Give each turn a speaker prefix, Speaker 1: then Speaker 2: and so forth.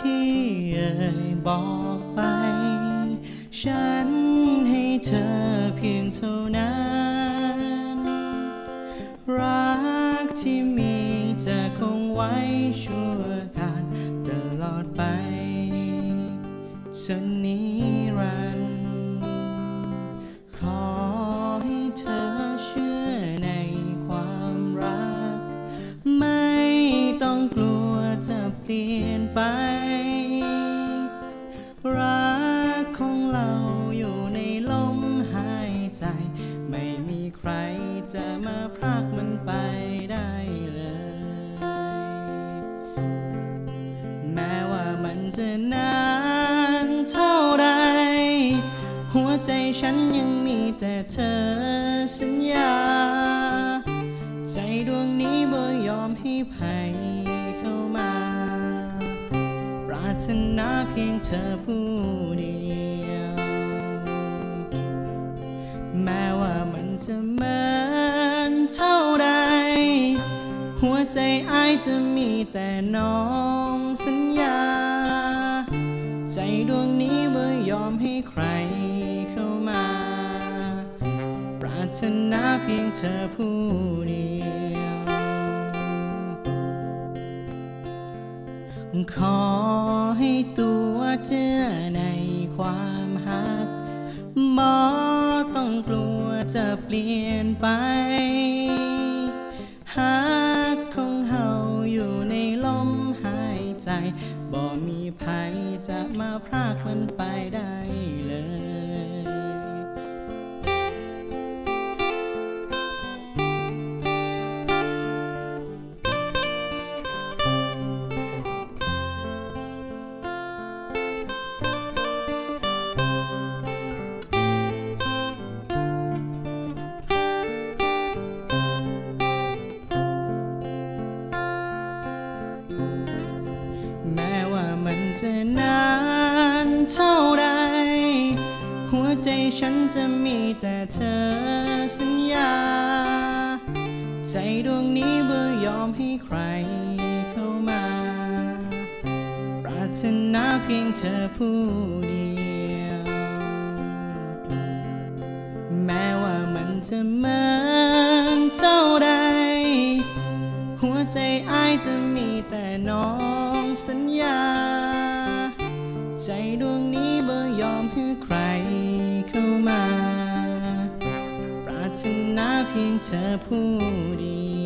Speaker 1: ที่เคยบอกไป ฉันให้เธอเพียงเท่านั้น รักที่มีจะคงไว้ชั่วการตลอดไปฉัน ปลี่ยนไป รักของเราอยู่ในลมหายใจ ไม่มีใครจะมาพรากมันไปได้เลย แม้ว่ามันจะนานเท่าไร หัวใจฉันยังมีแต่เธอสัญญา ใจดวงนี้บ่ยอมให้ภัยเข้ามาปรารถนาเพียงเธอผู้เดียว แม้ว่ามันจะเหมือนเท่าใดหัวใจอ้ายจะมีแต่น้องสัญญา ใจดวงนี้บ่ยอมให้ใครเข้ามา ปรารถนาเพียงเธอผู้เดียว ขอให้ตัวเจือในความหักบ่ต้องกลัวจะเปลี่ยนไปหักของเฮาอยู่ในลมหายใจ บ่มีภัยจะมาพรากมันไปได้ จะนานเท่าใดหัวใจฉันจะมีแต่เธอสัญญา ใจดวงนี้เบื่อยอมให้ใครเข้ามา ปรารถนาเพียงเธอผู้เดียว แม้ว่ามันจะเหมือนเท่าใดหัวใจอายจะมีแต่น้องสัญญา ใจดวงนี้บ่ยอมให้ใครเข้ามา ปรารถนาเพียงเธอผู้เดี